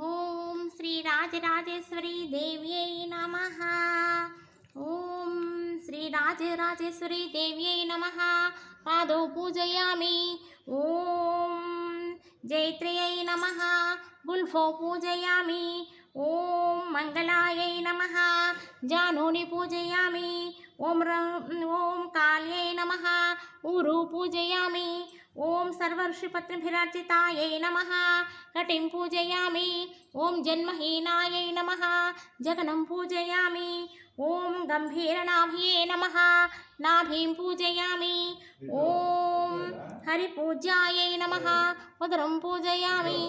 ॐ श्रीराजराजेश्वरी देव्यै नमः। ॐ श्रीराजराजेश्वरी देव्यै नमः। पादौ पूजयामि। ॐ जैत्र्यै नमः। गुल्फौ पूजयामि। ॐ मङ्गलायै नमः। जानूनि पूजयामि। ॐ ॐ काल्यै नमः। ऊरु पूजयामि। ॐ सर्वर्षिपत्रिभिरार्जितायै नमः। कटिं पूजयामि। ॐ जन्महीनायै नमः। जगनम पूजयामि। ॐ गम्भीरनाभ्ये नमः। नाभीं पूजयामि। ॐ हरिपूज्यायै नमः। उदरम पूजयामि।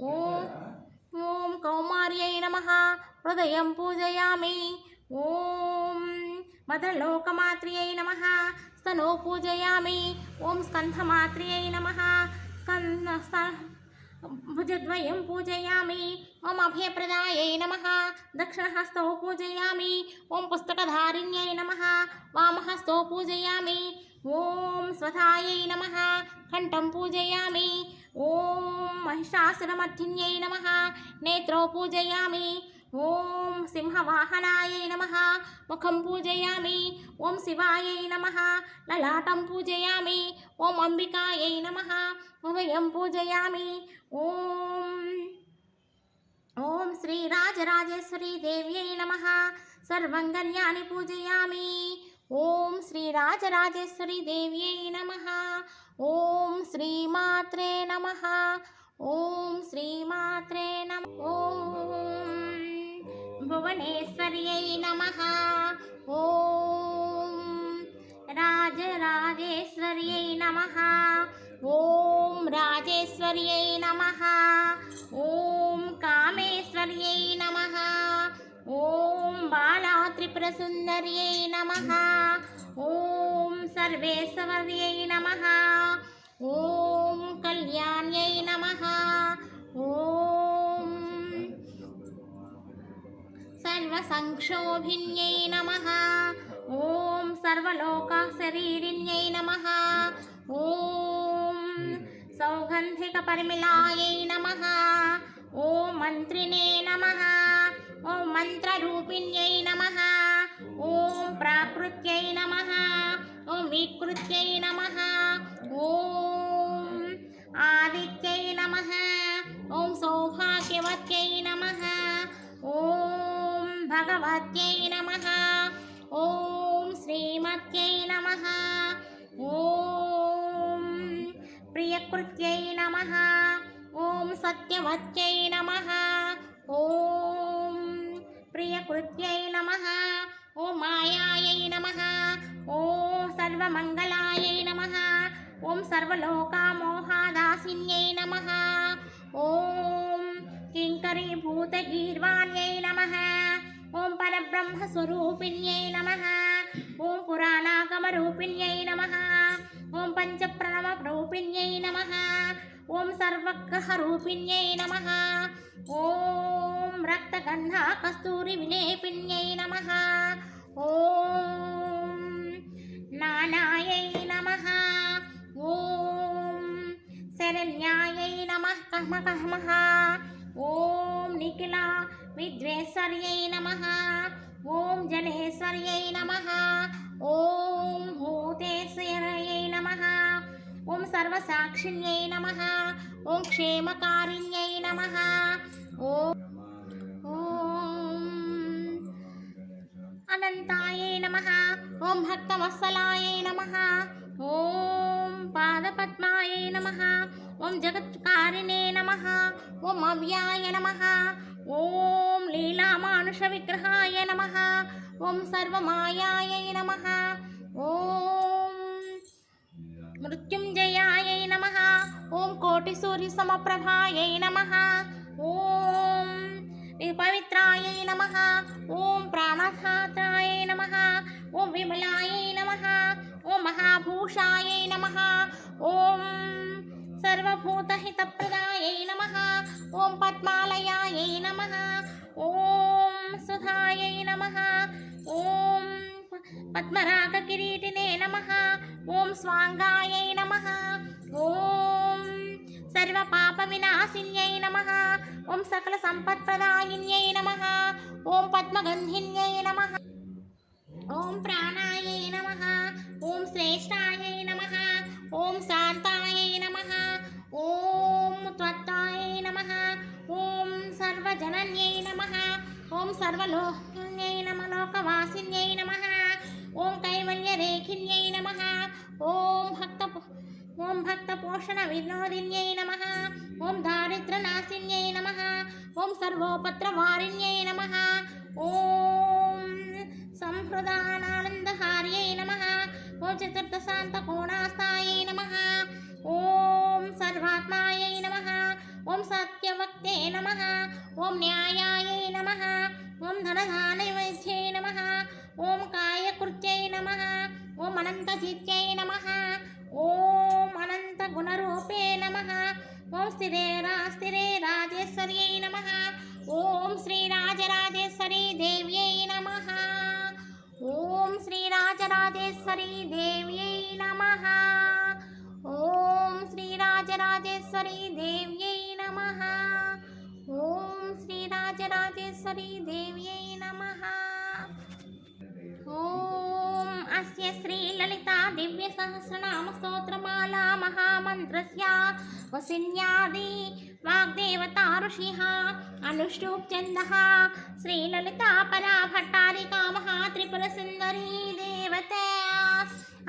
ओम ओम कौमार्यै नमः। हृदयं पूजयामि। ॐ मदलोकमात्र्यै नमः। स्तनो पूजयामि ॐ स्कन्धमात्र्यै नमः। स्कन्ध पूजयामी। ओम अभय प्रदाय नम। दक्षिणहस्तौ पूजयामी। ओं पुस्तकधारिण्य नम। वामहस्तौ पूजयामी। ओं स्वधाय नम। कंठम पूजयामी। ओं महिषासुरमर्थिन्यै नम। नेत्रो पूजयामी। మహిషాసురమర్ధిన్యై నమ నేత్రౌ పూజయామి ఓం సింహవాహనాయై నమ ముఖం పూజయామి ఓం శివాయై నమ లలాటం పూజయామి ఓం అంబికాయై నమ ఉభయం పూజయామి ఓం ఓం శ్రీ రాజరాజేశ్వరి దేవ్యై నమ సర్వంగన్యాని పూజయామి ఓం శ్రీ రాజరాజేశ్వరి దేవ్యై నమ ఓం శ్రీమాత్రే నమ ఓం శ్రీమాత్రే నమ ఓం భువనేశ్వర్యై నమ. ఓం రాజరాజేశ్వర్యై నమ. ఓం రాజేశ్వర్యై నమ. ఓం కామేశ్వర్యై నమ. ఓం బాలా త్రిపురసుందర్యై నమ. ఓం సర్వేశ్వర్యై నమ. ఓం కళ్యాణ్యై నమ. ఓం सर्वसङ्क्षोभिन्यै नमः। ॐ सर्वलोकशरीरिण्यै नमः। ॐ सौगन्धिकपरिमलायै नमः। ॐ मन्त्रिणे नमः। ॐ मन्त्ररूपिण्यै नमः। ॐ प्राकृत्यै नमः। ॐ विकृत्यै नमः। ॐ आदित्यै नमः। ॐ सौभाग्यवत्यै नमः। భగవత్యై నమ. ఓం శ్రీమత్యై నమ. ఓం ప్రియకృత్యై నమ. ఓం సత్యవత్యై నమ. ఓం ప్రియకృత్యై నమ. ఓం మాయాయై నమ. ఓం సర్వమంగళాయై నమ. ఓం సర్వలోకామోహాదాసిన్యై నమ. ఓం కింకరీభూతగీర్వాణ్యై నమ. ఓం పరబ్రహ్మస్వరూపిణ్యై నమ. ఓం పురాణాగమరూపిణ్యై నమ. ఓం పంచప్రణవరూపిణ్యై నమ. ఓం సర్వగ్రహరూపిణ్యై నమ. ఓం రక్తగంధ కస్తూరి విలేపిణ్యై నమ. ఓం నానాయై నమ. ఓం శరణ్యాయై నమ. కహ్మ కహ్మ ఓం నిఖిలా విద్వేశ్వర్యై నమ ఓం జనేశ్వర్యై నమ ఓం భూతేశ్వర్యై నమ ఓం సర్వసాక్షిణ్యై నమ ఓం క్షేమకారిణ్యై నమ ఓం అనంతాయై నమ ఓం భక్తవత్సలాయై నమ ఓం పాదపద్మాయై నమ ఓం జగత్కారిణే నమ ఓం అవ్యాయ నమ ఓం లీలామానుష విగ్రహాయ నమ. ఓం సర్వమాయాయ నమ. ఓం మృత్యుంజయాయ నమ. ఓం కోటి సూర్య సమప్రభాయ నమ. ఓం పవిత్రాయ నమ. ఓం ప్రాణఘాతాయై నమ. ఓం విమలాయ నమ. ఓం మహాభూషాయ నమ. ఓం సర్వభూతహితప్రదాయై నమ. ఓం పద్మాలయాయై నమ. ఓం సుధాయై నమ. ఓం పద్మరాగకిరీటినే నమ. ఓం స్వాంగాయై నమ. ఓం సర్వ పాప వినాశిన్యై నమ. ఓం సకల సంపత్ప్రదాయిన్యై నమ. ఓం పద్మగంధిన్యై నమ. सर्वलोकिन्यै नम, लोकवासिन्यै नमः ॐ कैवल्यरेखिन्यै नमः ॐ भक्त ॐ भक्तपोषणविनोदिन्यै नमः ॐ दारिद्र्यनाशिन्यै नमः ॐ सर्वोपत् ఓం స్థిరేరా స్థిరే రాజేశ్వర్యై నమ ఓం శ్రీరాజరాజేశ్వరీ దేవ్యై నమ ఓం శ్రీరాజరాజేశ్వరీ దేవ్యై నమ ఓం శ్రీరాజరాజేశ్వరీ దేవ్యై నమ ఓం శ్రీరాజరాజేశ్వరీ దేవ్యై నమ ఓం శ్రీలలితా దివ్య సహస్రనామ స్తోత్రమాల మహామంత్రస్య వసిన్యాది వాగ్దేవతా ఋషిః అనుష్ఠూప్ చందః శ్రీలలితా పరా భట్టారికా మహాత్రిపుర సుందరీ దేవతే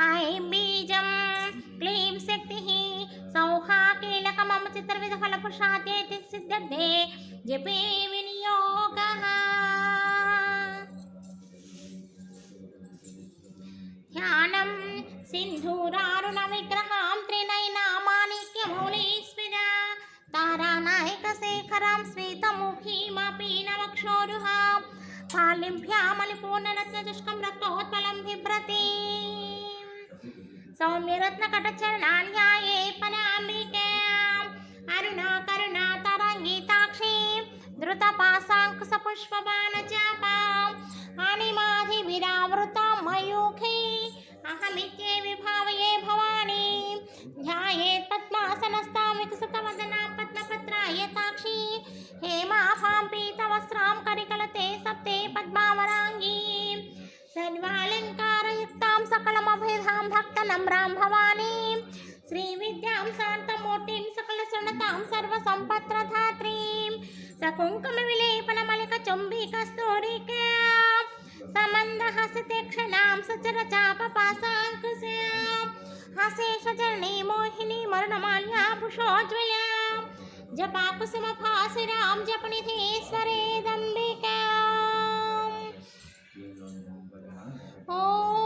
ఐం బీజం క్లీం శక్తిః సౌహా కీలకమమ చిత్రవిధ ఫలపుషాతేతి సిద్ధర్థే జపే వినియోగः फालिभ्यामलिपूर्णरत्नशुष्कं रक्तोत्पलं बिभ्रति। सौम्यरत्नकटचरणान्याये पराम्बिकाम् अरुणा करुणा तरङ्गिताक्षी धृतपाशाङ्कुशपुष्पबाणचापाम् अनिमाधिभिरावृतां मयूखी। अहमित्ये विभावये भवानी। ध्यायेत् पद्मासनस्तां विकसतवदनां पद्मपत्रायताक्षी हेमाफां पीतवस्त्रां करिकलते सप्ते पद्मावराङ्गीं। सर्वालङ्कारयुक्तां सकलमभेधां भक्तनम्रां भवानीं श्रीविद्यां शान्तमूर्तिं सकलसृणतां सर्वसम्पत्रधात्रीं। सकुङ्कुमविलेपनमलिकचुम्बिकस्तूरिका समन्दहसिते क्षणां हासे सचरणे मोहिनी मरणमाल्या पुषोज्वल्यां जपाकुसुमभासिरां जपनिधीश्वरे दम्बिकाम् ॐ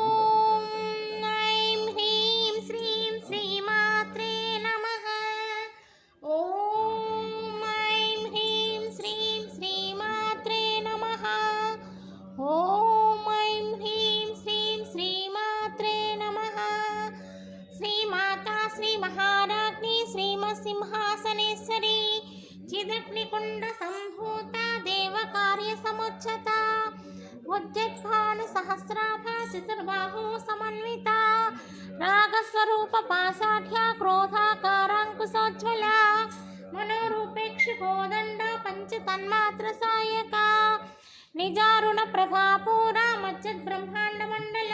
ತ್ರಿದಗ್ನಿಕುಂಡ ಸಂಭೂತ ದೇವ ಕಾರ್ಯ ಸಮುಚ್ಚತ ಉಜ್ಜದ್ಭಾನು ಸಹಸ್ರಾಭ ಚತುರ್ಬಾಹು ಸಮನ್ವಿತ ರಾಗಸ್ವರೂಪ ಪಾಸಾಢ್ಯ ಕ್ರೋಧಾಕಾರಾಂಕುಶೋಜ್ವಲ ಮನೋರೂಪೇಕ್ಷಿ ಗೋದಂಡ ಪಂಚ ತನ್ಮಾತ್ರ ಸಾಯಕ ನಿಜಾರುಣ ಪ್ರಭಾಪೂರ ಮಜ್ಜದ್ ಬ್ರಹ್ಮಾಂಡ ಮಂಡಲ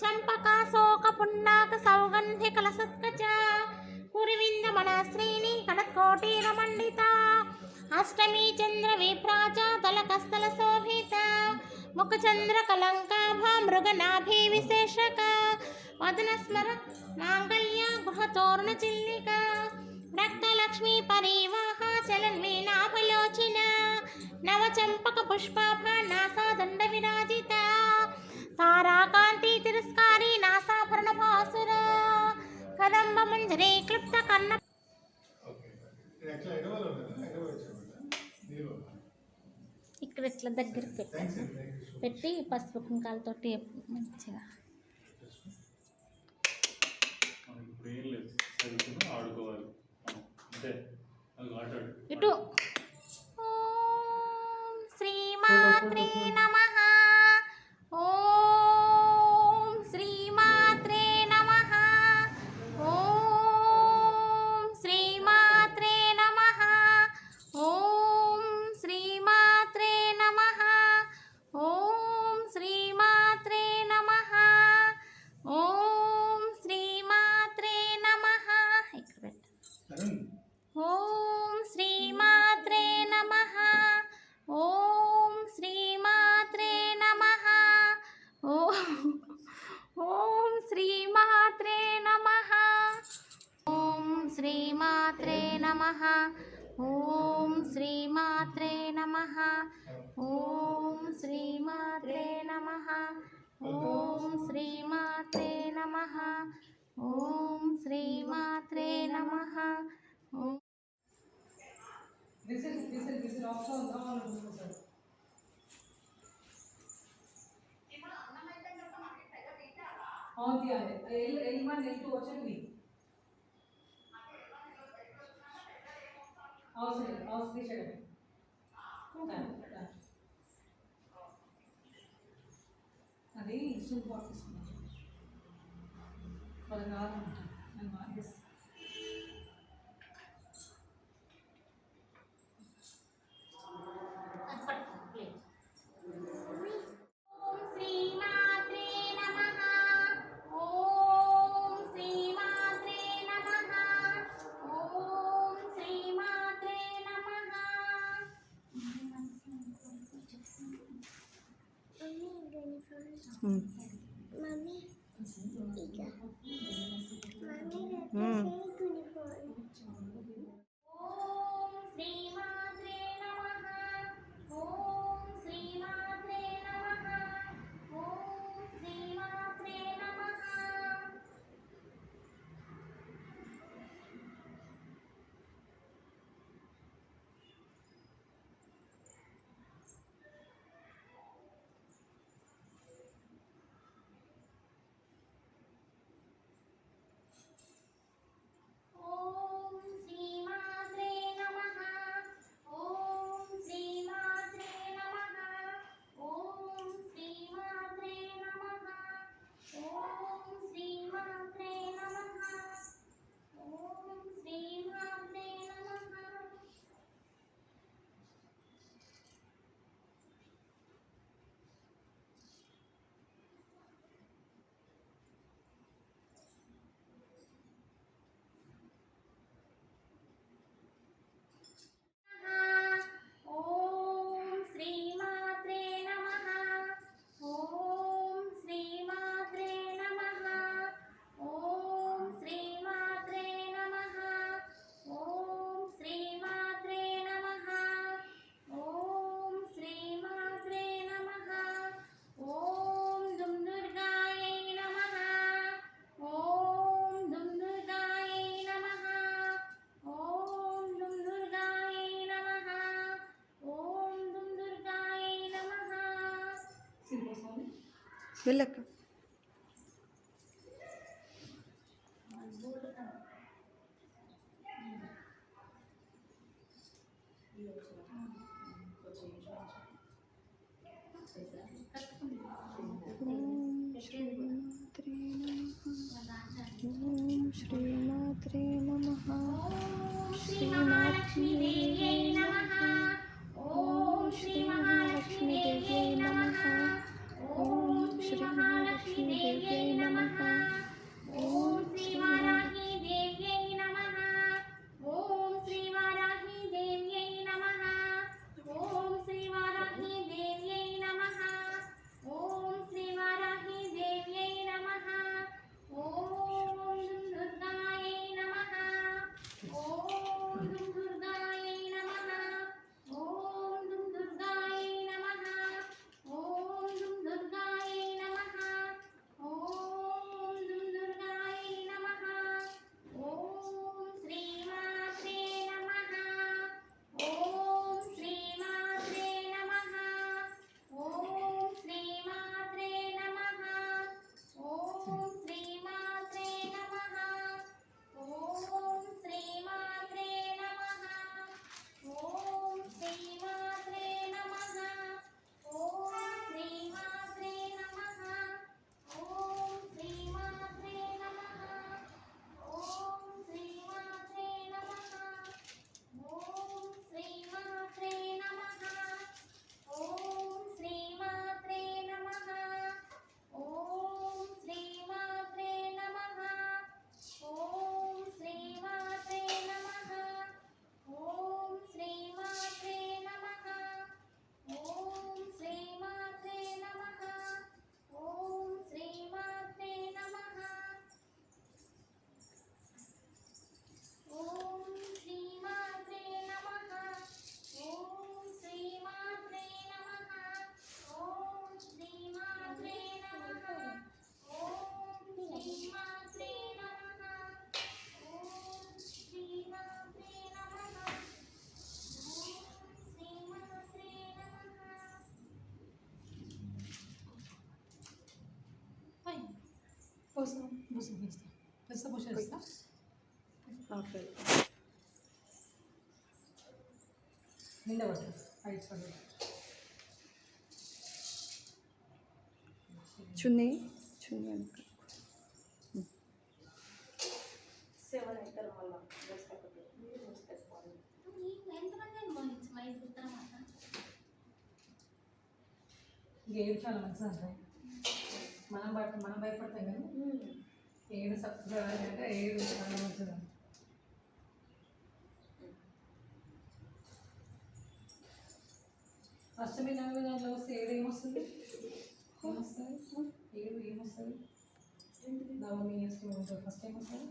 ಚಂಪಕ ಶೋಕ ಪುನ್ನಾಕ ಸೌಗಂಧಿ ಕಲಸತ್ಕಚ మన శ్రీని కడకోటి రమండిత అష్టమి చంద్ర విభ్రాజ తలకస్తల శోభిత. ముఖ చంద్ర కలంకాభ మృగనాభి విశేషక. వదన స్మర మాంగళ్య గృహతోరణ చిల్లిక రక్తలక్ష్మీ పరివాహ చలన్ చలన్మీనాభలోచిన. నవచంపక పుష్పాభ నాసా దండ విరాజిత ఇట్లా దగ్గరికి పెట్టాను పెట్టి పసుపు కుంకాలతో మంచిగా. ఇటు. శ్రీమాత్రి నమః. नमः ॐ श्रीमात्रे नमः ॐ श्रीमात्रे नमः ॐ श्रीमात्रे नमः ॐ श्रीमात्रे नमः This is this is this is also normal discussion. ಹೌದ್ಯಾ L L one L two అవసరం అవసరం తీసేయడం అది ఇసులు పాటిస్తున్నాం వాళ్ళు వెళ్ళక్క श्रीमात्रे नमः श्रीमात्रे పెంచుతా పెంచుతా పెంచుతా పుష్ చేస్తా నిండా పట్టు హైట్ పట్టు చున్నీ చున్నీ వెనక సెవెన్ కుట్టడం అన్న ఏడు చాలా మంచిది అంటాయి మనం బట్ మనం భయపడతాం కానీ ఏడు అంటే ఏడు చాలా మంచిది అష్టమి నవమి దాంట్లో వస్తే ఏడు ఏమొస్తుంది? ఏమొస్తుంది? ఏడు ఏమొస్తుంది? నవమి ఉంటుంది ఫస్ట్ ఏమొస్తుంది?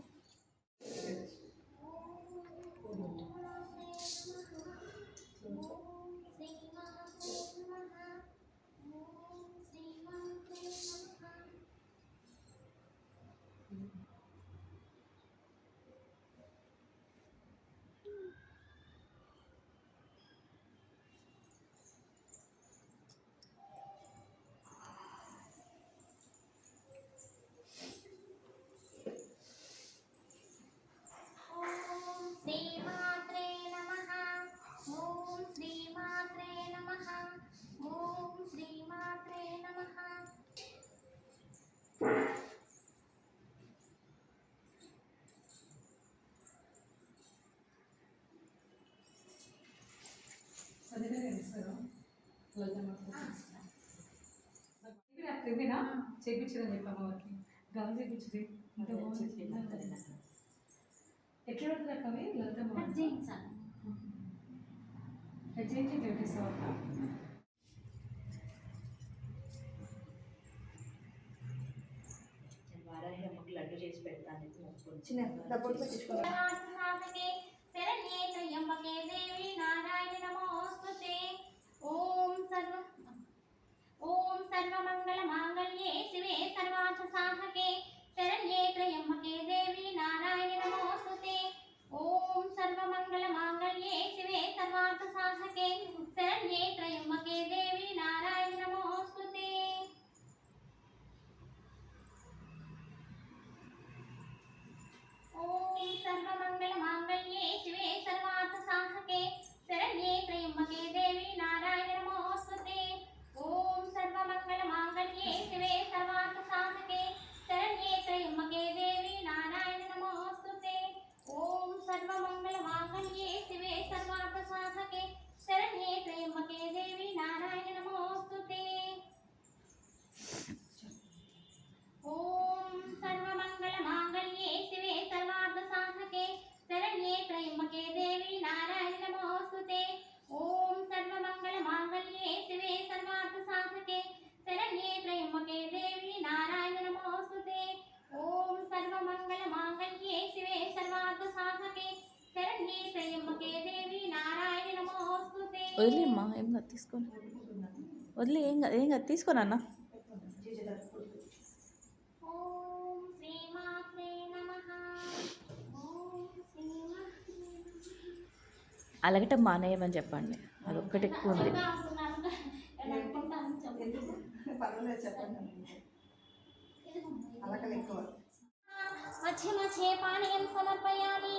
చేయించదని చెప్పాము చేయించింది ఎంత బాగుంది. ఎట్లా పెడుతుంది అక్కవి లలితమ్మ చేయించి చేపిస్తావు లడ్డు చేసి పెడతాను చిన్న డబ్బులు పెట్టించుకోవాలి శరణార్థకే శరణ్యే త్రయంబకే దేవి నారాయణ నమోస్తుతే. ఓం సర్వ ఓం సర్వమంగళ మాంగళ్యే శివే సర్వార్థ సాధకే శరణ్యే త్రయంబకే దేవి నారాయణ నమోస్తుతే ఓం సర్వమంగళ మాంగళ్యే శివే సర్వార్థ సాధకే శరణ్యే త్రయంబకే దేవి నారాయణ నమోస్తుతే ఓం సర్వమంగళ మాంగళ్యే శివే సర్వార్థ సాధకే శరణ్యే త్రయంబకే దేవి నారాయణ నమోస్తుతే ఓం సర్వమంగళ మాంగళ్యే శివే సర్వార్థ వదిలేమ్మా ఏం కాదు తీసుకొని వదిలే ఏం కాదు ఏం కాదు తీసుకొని అన్న ఓం అలగటం మానేయమని చెప్పండి. అదొక్కటి ఎక్కువ ఉంది. చెప్పండి. మధ్య మధ్య పానీయం సమర్పయామి.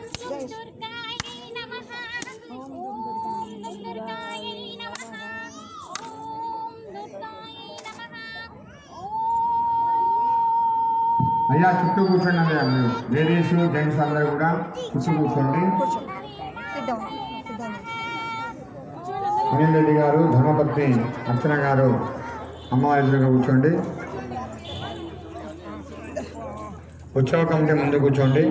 అయ్యా చుట్టూ కూర్చోండి అయ్యా. మీరు లేడీస్ జెంట్స్ అందరూ కూడా చుట్టూ కూర్చోండి. సిట్ అనిల్ రెడ్డి గారు ధర్మపత్ని అర్చన గారు అమ్మవారి ఎదురుగా కూర్చోండి. ఉత్సవ కమిటీ ముందు కూర్చోండి.